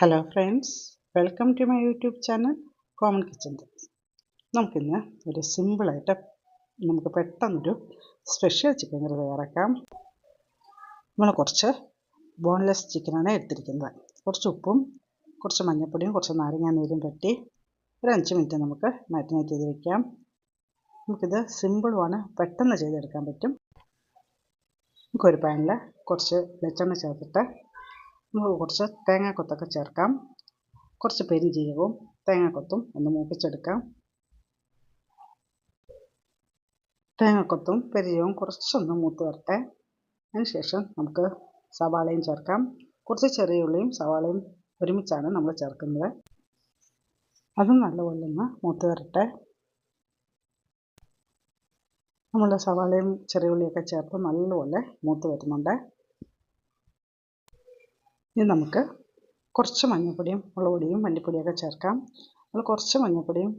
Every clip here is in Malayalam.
Hello friends welcome to my YouTube channel common kitchen നമുക്കിന്ന് ഒരു സിമ്പിളായിട്ട് നമുക്ക് പെട്ടെന്നൊരു സ്പെഷ്യൽ ചിക്കൻ കറി തയ്യാറാക്കാം. നമ്മൾ കുറച്ച് ബോൺലെസ് ചിക്കനാണ് എടുത്തിരിക്കുന്നത്. കുറച്ച് ഉപ്പും കുറച്ച് മഞ്ഞൾപ്പൊടിയും കുറച്ച് നാരങ്ങാ നീരും കെട്ടി ഒരു അഞ്ച് മിനിറ്റ് നമുക്ക് മാറ്റിനേറ്റ് ചെയ്ത് വെക്കാം. നമുക്കിത് സിമ്പിളുമാണ് പെട്ടെന്ന് ചെയ്തെടുക്കാൻ പറ്റും. നമുക്കൊരു പാനിൽ കുറച്ച് വെളിച്ചെണ്ണ ചേർത്തിട്ട് നമുക്ക് കുറച്ച് തേങ്ങാക്കൊത്തൊക്കെ ചേർക്കാം. കുറച്ച് പെരുംജീരകവും തേങ്ങാക്കൊത്തും ഒന്ന് മൂപ്പിച്ചെടുക്കാം. തേങ്ങാക്കൊത്തും പെരുജീരകവും കുറച്ചൊന്ന് മൂത്ത് വരട്ടെ. അതിനുശേഷം നമുക്ക് സവാളയും ചേർക്കാം. കുറച്ച് ചെറിയ ഉള്ളിയും സവാളയും ഒരുമിച്ചാണ് നമ്മൾ ചേർക്കുന്നത്. അതും നല്ലപോലെ ഒന്ന് മൂത്ത് വരട്ടെ. നമ്മൾ സവാളയും ചെറിയ ഉള്ളിയൊക്കെ ചേർത്ത് നല്ലപോലെ മൂത്ത് വരുന്നുണ്ട്. ഇനി നമുക്ക് കുറച്ച് മഞ്ഞൾപ്പൊടിയും മുളക് പൊടിയും മല്ലിപ്പൊടിയൊക്കെ ചേർക്കാം. നമ്മൾ കുറച്ച് മഞ്ഞൾപ്പൊടിയും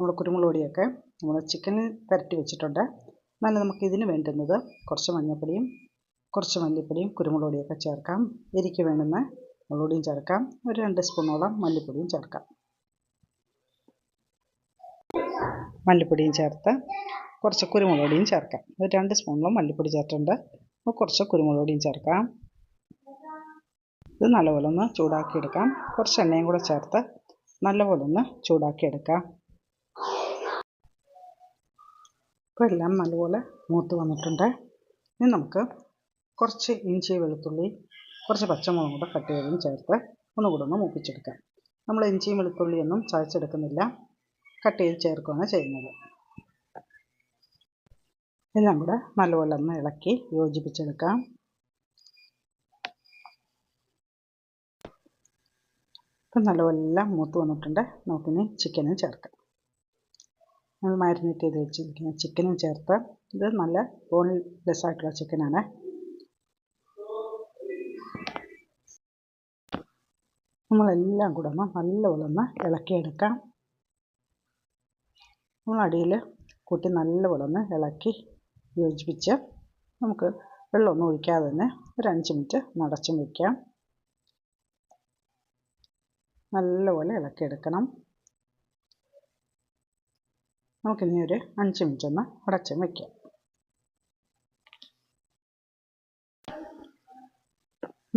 നമ്മൾ കുരുമുളക് പൊടിയൊക്കെ നമ്മൾ ചിക്കനിൽ പുരട്ടി വെച്ചിട്ടുണ്ട്. എന്നാലും നമുക്ക് ഇതിന് വേണ്ടുന്നത് കുറച്ച് മഞ്ഞൾപ്പൊടിയും കുറച്ച് മല്ലിപ്പൊടിയും കുരുമുളക് പൊടിയൊക്കെ ചേർക്കാം. എരിക്ക് വേണ്ടുന്ന മുളക് പൊടിയും ചേർക്കാം. ഒരു രണ്ട് സ്പൂണോളം മല്ലിപ്പൊടിയും ചേർക്കാം. മല്ലിപ്പൊടിയും ചേർത്ത് കുറച്ച് കുരുമുളക് പൊടിയും ചേർക്കാം. ഒരു രണ്ട് സ്പൂണോളം മല്ലിപ്പൊടി ചേർത്തിട്ടുണ്ട്. കുറച്ച് കുരുമുളക് പൊടിയും ചേർക്കാം. ഇത് നല്ലപോലെ ഒന്ന് ചൂടാക്കിയെടുക്കാം. കുറച്ച് എണ്ണയും കൂടെ ചേർത്ത് നല്ലപോലെ ഒന്ന് ചൂടാക്കിയെടുക്കാം. ഇപ്പോൾ എല്ലാം നല്ലപോലെ മൂത്ത് വന്നിട്ടുണ്ട്. ഇനി നമുക്ക് കുറച്ച് ഇഞ്ചി വെളുത്തുള്ളി കുറച്ച് പച്ചമുളകും കൂടെ കട്ട് ചെയ്തും ചേർത്ത് ഒന്നുകൂടെ ഒന്ന് മൂപ്പിച്ചെടുക്കാം. നമ്മൾ ഇഞ്ചിയും വെളുത്തുള്ളിയൊന്നും ചതച്ചെടുക്കുന്നില്ല. കട്ട് ചെയ്ത് ചേർക്കുകയാണ് ചെയ്യുന്നത്. എല്ലാം കൂടെ നല്ലപോലെ ഒന്ന് ഇളക്കി യോജിപ്പിച്ചെടുക്കാം. ഇപ്പം നല്ലപോലെ മൂത്ത് വന്നിട്ടുണ്ട്. നമുക്കിനി ചിക്കനും ചേർക്കാം. നമ്മൾ മാരിനേറ്റ് ചെയ്ത് വെച്ചിരിക്കുന്ന ചിക്കനും ചേർത്ത് ഇത് നല്ല ബോൺലെസ് ആയിട്ടുള്ള ചിക്കനാണ് നമ്മളെല്ലാം കൂടെ ഒന്ന് നല്ലപോലെ ഒന്ന് ഇളക്കിയെടുക്കാം. നമ്മൾ അടിയിൽ കൂട്ടി നല്ലപോലെ ഒന്ന് ഇളക്കി യോജിപ്പിച്ച് നമുക്ക് വെള്ളമൊന്നും ഒഴിക്കാതെ തന്നെ ഒരു അഞ്ച് മിനിറ്റ് നടച്ചും വയ്ക്കാം നല്ലപോലെ ഇളക്കിയെടുക്കണം. നമുക്കിനി ഒരു അഞ്ച് മിനിറ്റ് ഒന്ന് അടച്ചും വയ്ക്കാം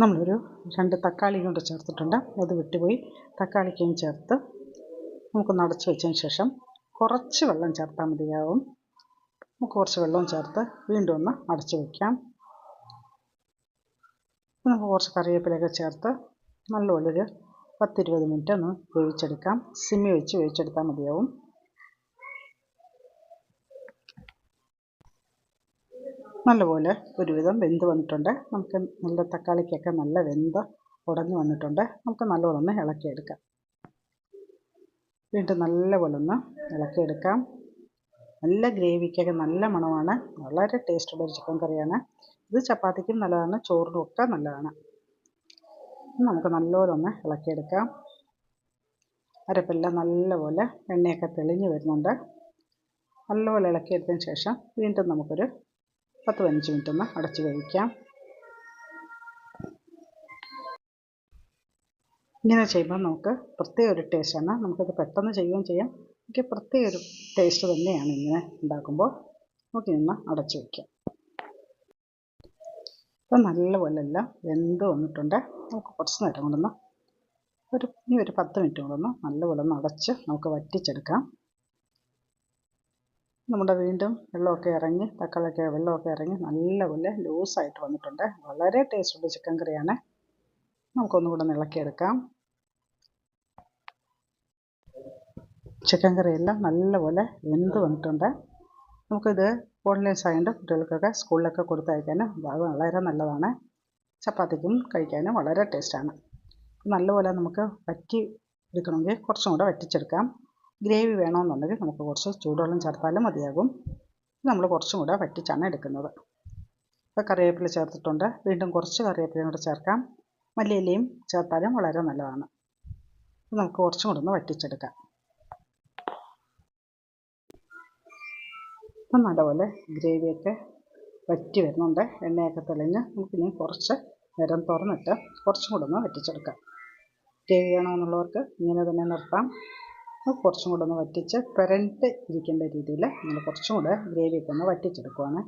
നമ്മളൊരു രണ്ട് തക്കാളി കൊണ്ട് ചേർത്തിട്ടുണ്ട്. അത് വിട്ടുപോയി. തക്കാളിക്കും ചേർത്ത് നമുക്കൊന്ന് അടച്ചു വെച്ചതിന് ശേഷം കുറച്ച് വെള്ളം ചേർത്താൽ മതിയാവും. നമുക്ക് കുറച്ച് വെള്ളവും ചേർത്ത് വീണ്ടും ഒന്ന് അടച്ചു വയ്ക്കാം നമുക്ക് കുറച്ച് കറിവേപ്പിലയൊക്കെ ചേർത്ത് നല്ലപോലൊരു പത്തിരുപത് മിനിറ്റ് ഒന്ന് വേവിച്ചെടുക്കാം. സിമ്മി വെച്ച് വേവിച്ചെടുത്താൽ മതിയാവും. നല്ലപോലെ ഒരുവിധം വെന്ത് വന്നിട്ടുണ്ട്. നമുക്ക് നല്ല തക്കാളിക്കൊക്കെ നല്ല വെന്ത് ഉടഞ്ഞു വന്നിട്ടുണ്ട്. നമുക്ക് നല്ലപോലെ ഒന്ന് ഇളക്കിയെടുക്കാം. വീണ്ടും നല്ലപോലെ ഒന്ന് ഇളക്കിയെടുക്കാം. നല്ല ഗ്രേവിക്കൊക്കെ നല്ല മണമാണ്. വളരെ ടേസ്റ്റുള്ള ഒരു ചിക്കൻ കറിയാണ്. ഇത് ചപ്പാത്തിക്കും നല്ലതാണ് ചോറിനും ഒക്കെ നല്ലതാണ്. നമുക്ക് നല്ലപോലെ ഒന്ന് ഇളക്കിയെടുക്കാം. അരപ്പെല്ലാം നല്ലപോലെ എണ്ണയൊക്കെ തെളിഞ്ഞു വരുന്നുണ്ട്. നല്ലപോലെ ഇളക്കിയെടുത്തതിന് ശേഷം വീണ്ടും നമുക്കൊരു പത്ത് പതിനഞ്ച് മിനിറ്റ് ഒന്ന് അടച്ച് വേവിക്കാം. ഇങ്ങനെ ചെയ്യുമ്പോൾ നമുക്ക് പ്രത്യേക ഒരു ടേസ്റ്റാണ് നമുക്കത് പെട്ടെന്ന് ചെയ്യുകയും ചെയ്യാം. എനിക്ക് പ്രത്യേക ഒരു ടേസ്റ്റ് തന്നെയാണ് ഇങ്ങനെ ഉണ്ടാക്കുമ്പോൾ. നമുക്കിന്ന് അടച്ച് വയ്ക്കാം ഇപ്പം നല്ലപോലെ എല്ലാം വെന്ത് വന്നിട്ടുണ്ട്. നമുക്ക് കുറച്ച് നേരം കൊണ്ടൊന്ന് ഒരു ഇനി ഒരു പത്ത് മിനിറ്റ് കൊണ്ടൊന്ന് നല്ലപോലെ ഒന്ന് അടച്ച് നമുക്ക് വറ്റിച്ചെടുക്കാം. നമ്മുടെ വീണ്ടും വെള്ളമൊക്കെ ഇറങ്ങി തക്കാളിയൊക്കെ വെള്ളമൊക്കെ ഇറങ്ങി നല്ലപോലെ ലൂസായിട്ട് വന്നിട്ടുണ്ട്. വളരെ ടേസ്റ്റുള്ള ചിക്കൻ കറിയാണ്. നമുക്കൊന്നുകൂടെ ഇളക്കിയെടുക്കാം. ചിക്കൻ കറിയെല്ലാം നല്ലപോലെ വെന്ത് വന്നിട്ടുണ്ട്. നമുക്കിത് ഓൺലൈൻ ആയതുകൊണ്ട് കുട്ടികൾക്കൊക്കെ സ്കൂളിലൊക്കെ കൊടുത്തയക്കാനും അത് വളരെ നല്ലതാണ്. ചപ്പാത്തിക്കും കഴിക്കാനും വളരെ ടേസ്റ്റാണ് നല്ലപോലെ നമുക്ക് വറ്റി എടുക്കണമെങ്കിൽ കുറച്ചും കൂടെ വറ്റിച്ചെടുക്കാം. ഗ്രേവി വേണമെന്നുണ്ടെങ്കിൽ നമുക്ക് കുറച്ച് ചൂടുവെള്ളം ചേർത്താലും മതിയാകും. നമ്മൾ കുറച്ചും കൂടെ വറ്റിച്ചാണ് എടുക്കുന്നത്. ഇപ്പോൾ കറിവേപ്പില ചേർത്തിട്ടുണ്ട്. വീണ്ടും കുറച്ച് കറിവേപ്പിലയും കൂടെ ചേർക്കാം. മല്ലിയിലയും ചേർത്താലും വളരെ നല്ലതാണ്. നമുക്ക് കുറച്ചും കൂടെ ഒന്ന് വറ്റിച്ചെടുക്കാം. ഇപ്പം നല്ലപോലെ ഗ്രേവിയൊക്കെ വറ്റി വരുന്നുണ്ട്. എണ്ണയൊക്കെ തെളിഞ്ഞ് നമുക്കിനി കുറച്ച് നേരം തുറന്നിട്ട് കുറച്ചും കൂടെ ഒന്ന് വറ്റിച്ചെടുക്കാം. ഗ്രേവി വേണമെന്നുള്ളവർക്ക് ഇങ്ങനെ തന്നെ നിർത്താം. കുറച്ചും കൂടെ ഒന്ന് വറ്റിച്ച് പെരണ്ട് ഇരിക്കേണ്ട രീതിയിൽ നമ്മൾ കുറച്ചും കൂടെ ഗ്രേവിയൊക്കെ ഒന്ന് വറ്റിച്ചെടുക്കുവാണ്.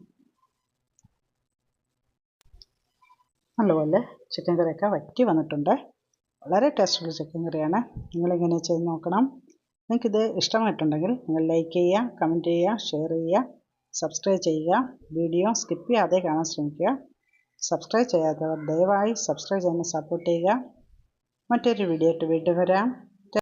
നല്ലപോലെ ചിക്കൻ കറിയൊക്കെ വറ്റി വന്നിട്ടുണ്ട്. വളരെ ടേസ്റ്റുള്ള ചിക്കൻ കറിയാണ്. നിങ്ങളിങ്ങനെ ചെയ്ത് നോക്കണം. നിങ്ങൾക്കിത് ഇഷ്ടമായിട്ടുണ്ടെങ്കിൽ നിങ്ങൾ ലൈക്ക് ചെയ്യുക കമന്റ് ചെയ്യുക ഷെയർ ചെയ്യുക സബ്സ്ക്രൈബ് ചെയ്യുക വീഡിയോ സ്കിപ്പ് ചെയ്യാതെ കാണാൻ ശ്രമിക്കുക. സബ്സ്ക്രൈബ് ചെയ്യാത്തവർ ദയവായി സബ്സ്ക്രൈബ് ചെയ്യാൻ സപ്പോർട്ട് ചെയ്യുക. മറ്റൊരു വീഡിയോ ആയിട്ട് വീണ്ടും വരാം.